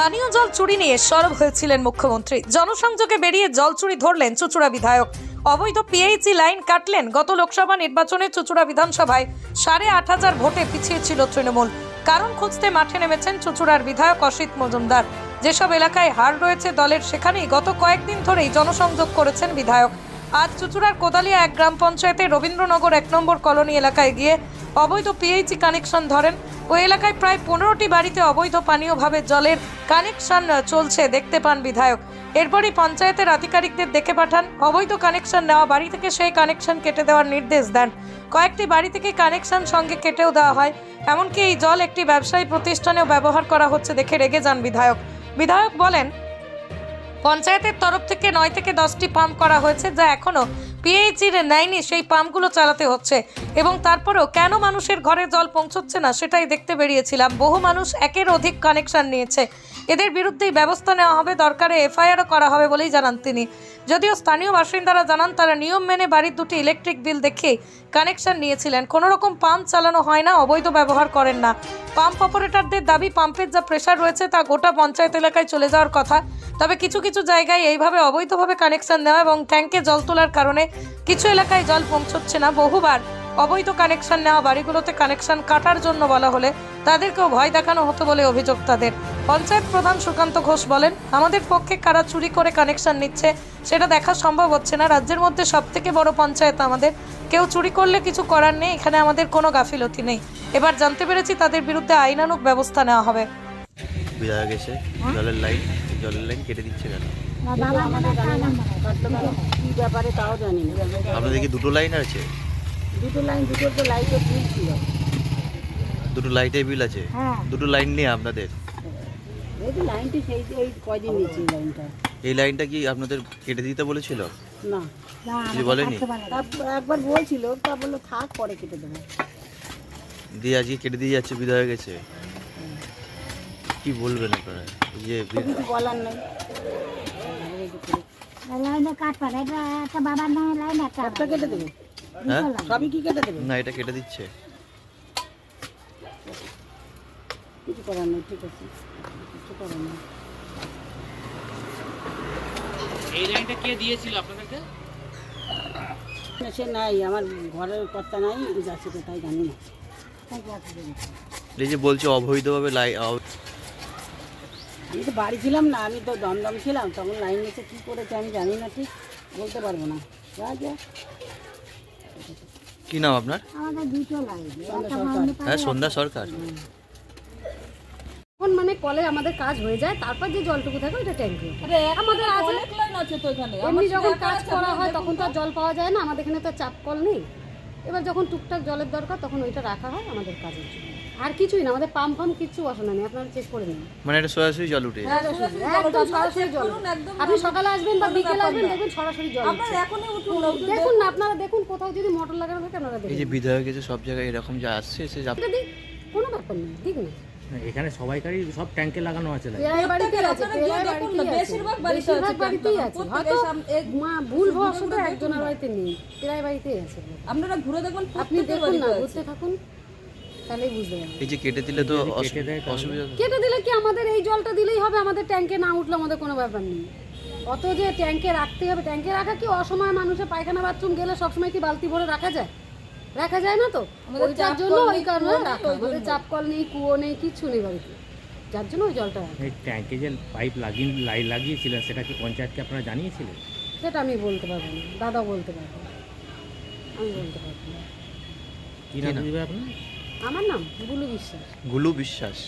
পানীয় জল চুরি নিয়ে সরব হয়েছিলেন মুখ্যমন্ত্রী। জনসংযোগে বেরিয়ে জল চুরি ধরলেন চুচুড়া বিধায়ক। অবৈধ পিএইচি লাইন কাটলেন গত লোকসভা নির্বাচনে চুচুড়া বিধানসভায়। সাড়ে আট হাজার ভোটে পিছিয়ে ছিল তৃণমূল। কারণ খুঁজতে মাঠে নেমেছেন চুচুড়ার বিধায়ক অসিত মজুমদার। যেসব এলাকায় হার রয়েছে দলের সেখানেই গত কয়েকদিন ধরেই জনসংযোগ করেছেন বিধায়ক। আজ চুচুড়ার কোদালিয়া এক গ্রাম পঞ্চায়েতে রবীন্দ্রনগর এক নম্বর কলোনি এলাকায় গিয়ে অবৈধ পিএইচি কানেকশন ধরেন। ওই এলাকায় প্রায় পনেরোটি বাড়িতে অবৈধ পানীয়ভাবে জলের কানেকশন চলছে, দেখতে পান বিধায়ক। এরপরই পঞ্চায়েতের আধিকারিকদের দেখে পাঠান, অবৈধ কানেকশন নেওয়া বাড়ি থেকে সেই কানেকশন কেটে দেওয়ার নির্দেশ দেন। কয়েকটি বাড়ি থেকে কানেকশন সঙ্গে কেটেও দেওয়া হয়, এমনকি এই জল একটি ব্যবসায়ী প্রতিষ্ঠানেও ব্যবহার করা হচ্ছে, দেখে রেগে যান বিধায়ক। বিধায়ক বলেন পঞ্চায়েতের তরফ থেকে নয় থেকে দশটি পাম্প করা হয়েছে, যা এখনও পিএইচির নেয়নি। সেই পাম্পগুলো চালাতে হচ্ছে এবং তারপরেও কেন মানুষের ঘরে জল পৌঁছচ্ছে না সেটাই দেখতে বেরিয়েছিলাম। বহু মানুষ একের অধিক কানেকশন নিয়েছে। এদের বিরুদ্ধেই ব্যবস্থা নেওয়া হবে, দরকারে এফআইআরও করা হবে বলেই জানান তিনি। যদিও স্থানীয় বাসিন্দারা জানান, তারা নিয়ম মেনে বাড়ির দুটি ইলেকট্রিক বিল দেখে কানেকশন নিয়েছিলেন। কোনো রকম পাম্প চালানো হয় না, অবৈধ ব্যবহার করেন না। পাম্প অপারেটরদের দাবি, পাম্পের যা প্রেশার রয়েছে তা গোটা পঞ্চায়েত এলাকায় চলে যাওয়ার কথা। তবে কিছু কিছু জায়গায় এইভাবে অবৈধভাবে কানেকশন নেওয়া এবং ট্যাঙ্কে জল তোলার কারণে কিছু এলাকায় জল পৌঁছচ্ছে না। বহুবার অবৈধ কানেকশন নেওয়া বাড়িগুলোতে কানেকশন কাটার জন্য বলা হলে তাদেরকেও ভয় দেখানো হতো বলে অভিযোগ তাদের। পঞ্চায়েত প্রধান সুকান্ত ঘোষ বলেন, আমাদের পক্ষে কারা চুরি করে কানেকশন নিচ্ছে সেটা দেখা সম্ভব হচ্ছে না। রাজ্যের মধ্যে সব থেকে বড় পঞ্চায়েত আমাদের। কেউ চুরি করলে কিছু করার নেই। এখানে আমাদের কোনো গাফিলতি নেই। এবার জানতে পেরেছি তাদের বিরুদ্ধে আইনানুগ ব্যবস্থা নেওয়া হবে। এসে জলের লাইন জলের লাইন কেটে দিচ্ছে কেন কি ব্যাপারে তাও জানি না আপনাদের কি দুটো লাইন আছে দুটো লাইন দুটো তো লাইটের বিল ছিল দুটো লাইটের বিল আছে হ্যাঁ দুটো লাইন নিয়ে আপনাদের এই লাইনটি সেই এই কয়দিন নিয়েছি লাইনটা এই লাইনটা কি আপনাদের কেটে দিতে বলেছিল না কিছু বলেনি একবার বলছিল তা বলল থাক পরে কেটে দেবো দিয়ে আজকে কেটে দিয়ে যাচ্ছে বিধায়ক এসে কি বলবেন আপনারা? যে বলার নেই। লাইনে এটা একটা বাবার নামে লাইন একটা কেটে দেবো? হ্যাঁ? সবই কি কেটে দেবে? না এটা কেটে দিচ্ছে। কিছু করার নেই ঠিক আছে। কিছু করার নেই। এই লাইনটা কে দিয়েছিল আপনাদেরকে? সে নাই আমার ঘরের কর্তা নাই যাচ্ছে কোথায় জানি না। এই যে বলছে অবৈধভাবে লাই অ- আমি তো বাড়ি ছিলাম না আমি তো দমদম ছিলাম তখন লাইন এসে কী করেছে আমি জানি না ঠিক বলতে পারব না। যা যা কি নাম আপনার? আমাদের দুটো লাইন একটা হ্যাঁ সন্ধ্যা সরকার। এখন মানে কলে আমাদের কাজ হয়ে যায় তারপর যে জলটুকু থাকে ওইটা ট্যাঙ্কে আমাদের আছে। এমনি যখন কাজ করা হয় তখন তো আর জল পাওয়া যায় না আমাদের এখানে তো চাপ কল নেই। এবার যখন টুকটাক জলের দরকার তখন ওইটা রাখা হয় আমাদের কাজের জন্য। আর কিছুই না আমাদের পাম্প ফাম্প কিছু অসুবিধা নেই আপনারা চেক করে নিন। মানে এটা সরাসরি জল উঠে একদম সরাসরি জল। আপনি সকালে আসবেন বা বিকেলে আসবেন দেখবেন সরাসরি জল উঠছে। দেখুন না আপনারা দেখুন কোথাও যদি মোটর লাগানো থাকে আপনারা এই দেখুন যে বিধায়ক এসে সব জায়গায় এরকম যা আসছে এসে যা- কোনো ব্যাপার নেই ঠিক না এখানে সবাইকারই সব ট্যাঙ্কে লাগানো আছে ভুল বশত একজনের বাড়িতে নেই। প্রায় বাড়িতেই আছে। আপনারা ঘুরে দেখবেন আপনি দেখুন না ঘুরতে থাকুন তাহলেই বুঝতে পারবেন। এই যে কেটে দিলে তো? অসুবিধা কেটে দিলে কি আমাদের এই জলটা দিলেই হবে? আমাদের ট্যাঙ্কে না উঠলে আমাদের কোনো ব্যাপার নেই। অত যে ট্যাঙ্কে রাখতে হবে ট্যাঙ্কে রাখা কি অসময়ে মানুষের পায়খানা বাথরুম গেলে সবসময় কি বালতি ভরে রাখা যায়? রাখা যায় না তো? ওইটার জন্য ওই কারণে রাখা আমাদের চাপ কল নেই কুয়ো নেই কিচ্ছু নেই বাড়িতে। যার জন্য ওই জলটা এই ট্যাঙ্কে যে পাইপ লাগিয়ে লাইট লাগিয়েছিলেন সেটা কি পঞ্চায়েতকে আপনারা জানিয়েছিলেন? সেটা আমি বলতে পারব না। দাদা বলতে পারব আমি বলতে পারব না। কি নাম? দিবে আপনার? আমার নাম বুলু বিশ্বাস। গুলু বিশ্বাস।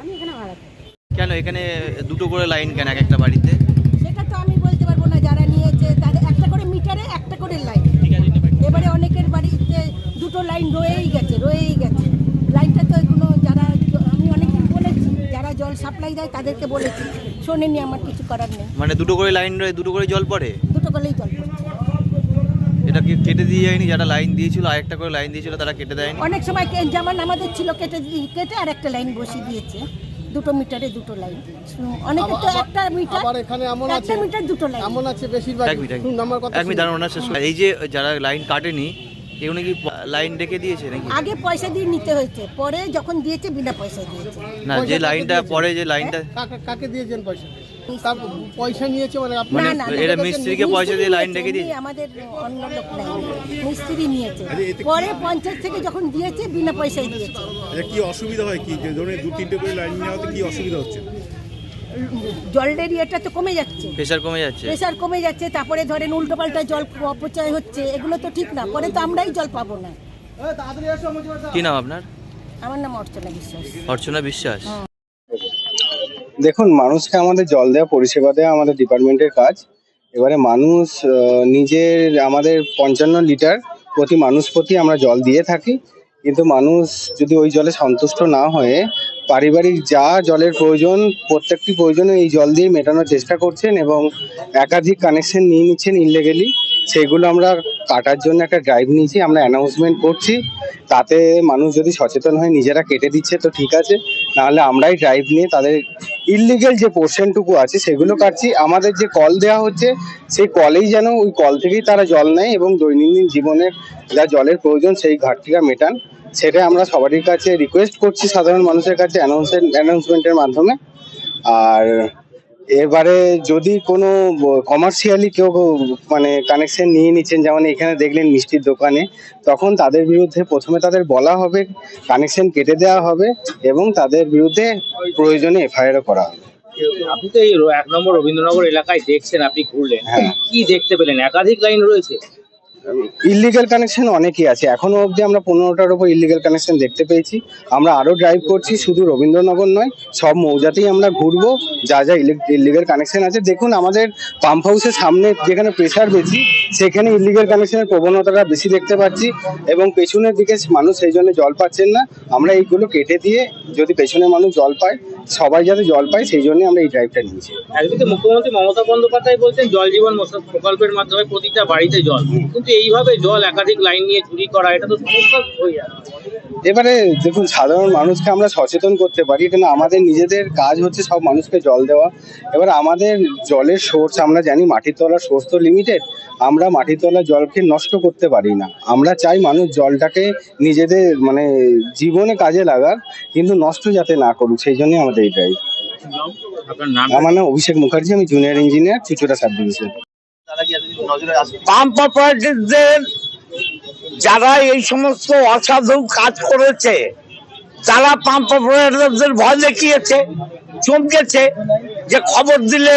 আমি এখানে ভাড়া থাকি। কেন এখানে দুটো করে লাইন কেন এক একটা বাড়িতে? সেটা তো আমি বলতে পারব না যারা নিয়েছে তাদের একটা করে মিটারে একটা করে লাইন। এবারে বাড়িতে দুটো লাইন রয়েই গেছে রয়েই গেছে। লাইনটা তো এগুলো যারা আমি অনেকদিন বলেছি যারা জল সাপ্লাই দেয় তাদেরকে বলেছি শোনেনি আমার কিছু করার নেই। মানে দুটো করে লাইন রয়ে দুটো করে জল পড়ে? দুটো করেই জল এটা কেটে দিয়ে যায়নি? যারা লাইন দিয়েছিল আরেকটা করে লাইন দিয়েছিল তারা কেটে দেয়নি? অনেক সময় যেমন আমাদের ছিল কেটে কেটে আর একটা লাইন বসিয়ে দিয়েছে। দুটো মিটারে দুটো লাইন অনেকে তো একটা মিটার আবার এখানে এমন একটা আছে। মিটার দুটো লাইন এমন আছে বেশিরভাগ। এক মিনিট আমার কথা মিনিট। এক মিনিট দাঁড়ান ওনার শেষ এই যে যারা লাইন কাটেনি কেউ নাকি লাইন ডেকে দিয়েছে নাকি? আগে পয়সা দিয়ে নিতে হয়েছে পরে যখন দিয়েছে বিনা পয়সা দিয়েছে। না যে লাইনটা পরে যে লাইনটা কাকে কাকে দিয়েছেন পয়সা? তার পয়সা নিয়েছে মানে আপনি মানে না, না, এটা মিস্ত্রিকে পয়সা দিয়ে লাইন ডেকে দিয়ে আমাদের অন্য লোক নাই মিস্ত্রি নিয়েছে। পরে পঞ্চায়েত থেকে যখন দিয়েছে বিনা পয়সায় দিয়েছে। কি অসুবিধা হয় কি? ধরুন দু তিনটে করে লাইন নেওয়াতে কি অসুবিধা হচ্ছে? জলের ইয়েটা তো কমে যাচ্ছে। প্রেশার কমে যাচ্ছে। প্রেশার কমে যাচ্ছে তারপরে ধরেন উল্টোপাল্টা জল অপচয় হচ্ছে এগুলো তো ঠিক না পরে তো আমরাই জল পাবো না। কি নাম আপনার? আমার নাম অর্চনা বিশ্বাস। অর্চনা বিশ্বাস। দেখুন মানুষকে আমাদের জল দেওয়া পরিষেবা দেওয়া আমাদের ডিপার্টমেন্টের কাজ। এবারে মানুষ নিজের আমাদের পঞ্চান্ন লিটার প্রতি মানুষ প্রতি আমরা জল দিয়ে থাকি। কিন্তু মানুষ যদি ওই জলে সন্তুষ্ট না হয়ে পারিবারিক যা জলের প্রয়োজন, প্রত্যেকটি প্রয়োজনে এই জল দিয়ে মেটানোর চেষ্টা করছেন এবং একাধিক কানেকশন নিয়ে নিচ্ছেন ইনলিগেলি সেগুলো আমরা কাটার জন্য একটা ড্রাইভ নিয়েছি, আমরা অ্যানাউন্সমেন্ট করছি। তাতে মানুষ যদি সচেতন হয় নিজেরা কেটে দিচ্ছে, তো ঠিক আছে। নাহলে আমরাই ড্রাইভ নিয়ে তাদের ইললিগেল যে পোর্শনটুকু আছে, সেগুলো কাটছি। আমাদের যে কল দেওয়া হচ্ছে, সেই কলেই যেন ওই কল থেকেই তারা জল নেয় এবং দৈনন্দিন জীবনের যা জলের প্রয়োজন, সেই ঘাটতিটা মেটান। সেটা আমরা সবারই কাছে রিকোয়েস্ট করছি, সাধারণ মানুষের কাছে অ্যানাউন্সমেন্টের মাধ্যমে। আর এবারে যদি কোনো কমার্শিয়ালি কেউ মানে কানেকশন নিয়ে নিচ্ছেন যেমন এখানে দেখলেন মিষ্টির দোকানে তখন তাদের বিরুদ্ধে প্রথমে তাদের বলা হবে কানেকশন কেটে দেওয়া হবে এবং তাদের বিরুদ্ধে প্রয়োজনে এফআইআরও করা হবে। আপনি তো এই এক নম্বর রবীন্দ্রনগর এলাকায় দেখছেন আপনি ঘুরলেন। হ্যাঁ। কি দেখতে পেলেন? একাধিক লাইন রয়েছে। ইলিগাল কানেকশন অনেকই আছে। এখনও অবধি আমরা পনেরোটার উপর ইলিগাল কানেকশন দেখতে পেয়েছি। আমরা আরও ড্রাইভ করছি, শুধু রবীন্দ্রনগর নয়, সব মৌজাতেই আমরা ঘুরবো, যা যা ইলিগাল কানেকশন আছে। দেখুন, আমাদের পাম্প হাউসের সামনে যেখানে প্রেসার বেশি, সেখানে ইলিগাল কানেকশনের প্রবণতাটা বেশি দেখতে পাচ্ছি এবং পেছনের দিকে মানুষ সেই জন্য জল পাচ্ছেন না। আমরা এইগুলো কেটে দিয়ে যদি পেছনে মানুষ জল পায় সবাই যাতে জল পায় সেই জন্য আমরা এই ড্রাইভটা নিয়েছি। একদিকে মুখ্যমন্ত্রী মমতা বন্দ্যোপাধ্যায় বলছেন জল জীবন প্রকল্পের মাধ্যমে প্রতিটা বাড়িতে জল। কিন্তু এইভাবে জল একাধিক লাইন নিয়ে চুরি করা এটা তো সমস্যা হয়ে যাবে এবারে দেখুন সাধারণ মানুষকে আমরা সচেতন করতে পারি কিন্তু আমাদের নিজেদের কাজ হচ্ছে সব মানুষকে জল দেওয়া। এবার আমাদের জলের সোর্স আমরা জানি মাটির তলার সোর্স তো লিমিটেড আমরা মাটির তলার জলকে নষ্ট করতে পারি না। আমরা চাই মানুষ জলটাকে নিজেদের মানে জীবনে কাজে লাগাক কিন্তু নষ্ট যাতে না করুক সেই জন্যই আমাদের নাম? আমার নাম অভিষেক মুখার্জি আমি junior engineer Chuchura sub division pump অপারেটরদের যারা এই সমস্ত অসাধু কাজ করেছে তারা পাম্প অপারেটরদের ভয় দেখিয়েছে, চমকেছে, যে খবর দিলে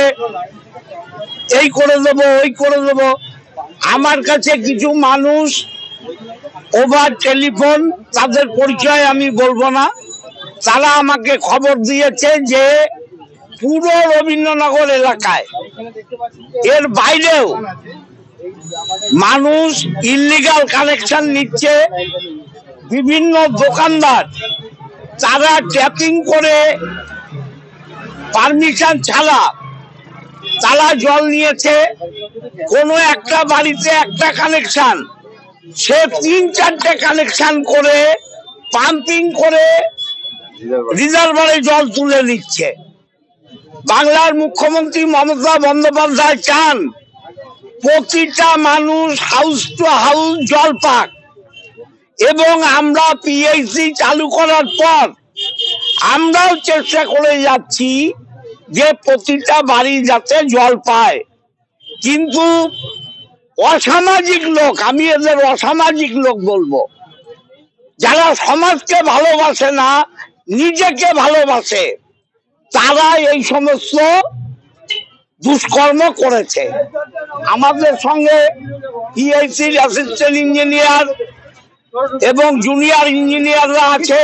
এই করে দেবো, ওই করে দেবো। আমার কাছে কিছু মানুষ ওভার টেলিফোন তাদের পরিচয় আমি বলব না। তারা আমাকে খবর দিয়েছে যে পুরো রবীন্দ্রনগর এলাকায়, এর বাইরেও মানুষ ইলিগাল কানেকশন নিচ্ছে বিভিন্ন দোকানদার। তারা ট্যাপিং করে পারমিশন ছাড়া তারা জল নিয়েছে। কোনো একটা বাড়িতে একটা কানেকশন সে তিন চারটে কানেকশন করে পাম্পিং করে রিজার্ভারে জল তুলে নিচ্ছে। বাংলার মুখ্যমন্ত্রী মমতা বন্দ্যোপাধ্যায় চান প্রতিটা মানুষ হাউস টু হাউস জল পাক এবং আমরা পিএইচডি চালু করার পর আমরাও চেষ্টা করে যাচ্ছি যে প্রতিটা বাড়ি যাতে জল পায়। কিন্তু অসামাজিক লোক, আমি এদের অসামাজিক লোক বলব, যারা সমাজকে ভালোবাসে না, নিজেকে ভালোবাসে, তারা এই সমস্ত দুষ্কর্ম করেছে। আমাদের সঙ্গে পিআইসির অ্যাসিস্ট্যান্ট ইঞ্জিনিয়ার এবং জুনিয়র ইঞ্জিনিয়াররা আছে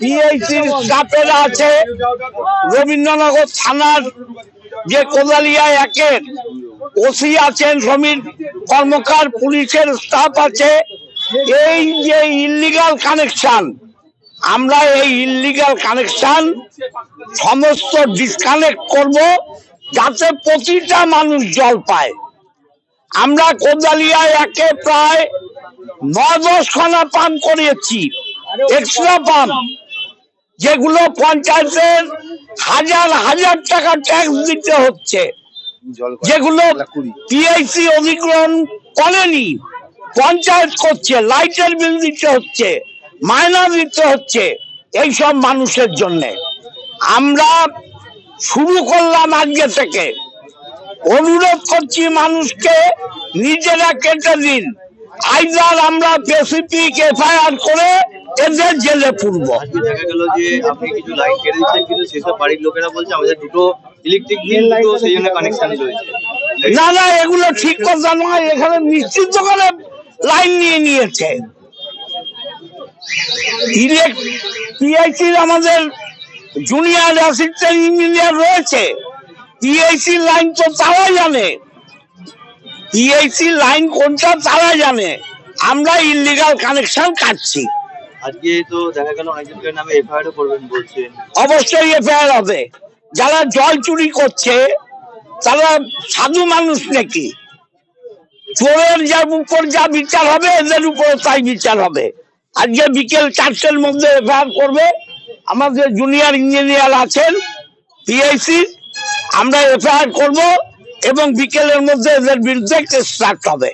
পিআইসির স্টাফেরা আছে। রবীন্দ্রনগর থানার যে কোদালিয়া একের ওসি আছেন সমীর কর্মকার পুলিশের স্টাফ আছে। এই যে ইলিগাল কানেকশন আমরা এই ইলিগাল কানেকশন সমস্ত ডিসকানেক্ট করব যাতে প্রতিটা মানুষ জল পায়। আমরা কোদালিয়ায় একে প্রায় ন দশ খানা পাম্প করিয়েছি। এক্সট্রা পাম্প, যেগুলো পঞ্চায়েতের হাজার হাজার টাকা ট্যাক্স দিতে হচ্ছে। যেগুলো পিআইসি অধিগ্রহণ করেনি, পঞ্চায়েত করছে লাইটের বিল দিতে হচ্ছে মায়না দিতে হচ্ছে, এইসব মানুষের জন্যে। আমরা শুরু করলাম আজকে থেকে। অনুরোধ করছি মানুষকে নিজেরা কেটে দিন আইদার আমরা স্পেসিফিক এফআইআর করে এদের জেলে পুরব। দেখা গেল যে আপনি কিছু লাইন কেটে দিচ্ছেন কিন্তু সেসব বাড়ির লোকেরা বলছে আমাদের দুটো ইলেকট্রিক বিল দুটো সেই জন্য কানেকশন রয়েছে। না না এগুলো ঠিক কথা নয় এখানে নিশ্চিত করে লাইন নিয়ে নিয়েছে। পিআইসির আমাদের জুনিয়র অ্যাসিস্ট্যান্ট ইঞ্জিনিয়ার রয়েছে। পিআইসি লাইন তো তারা জানে। পিআইসি লাইন কোনটা তারা জানে। আমরা ইলিগাল কানেকশন কাটছি। আজকে তো দেখা গেল অনেকজনকে নামে এফআইআর করবেন বলছেন। অবশ্যই এফআইআর হবে। যারা জল চুরি করছে তারা সাধু মানুষ নাকি? চোরের যার উপর যা বিচার হবে এদের উপর তাই বিচার হবে। আজকে বিকেল চারটের মধ্যে এফআইআর করবে। আমাদের জুনিয়র ইঞ্জিনিয়ার আছেন পিআইসি আমরা এফআইআর করব এবং বিকেলের মধ্যে এদের বিরুদ্ধে কেস স্টার্ট হবে।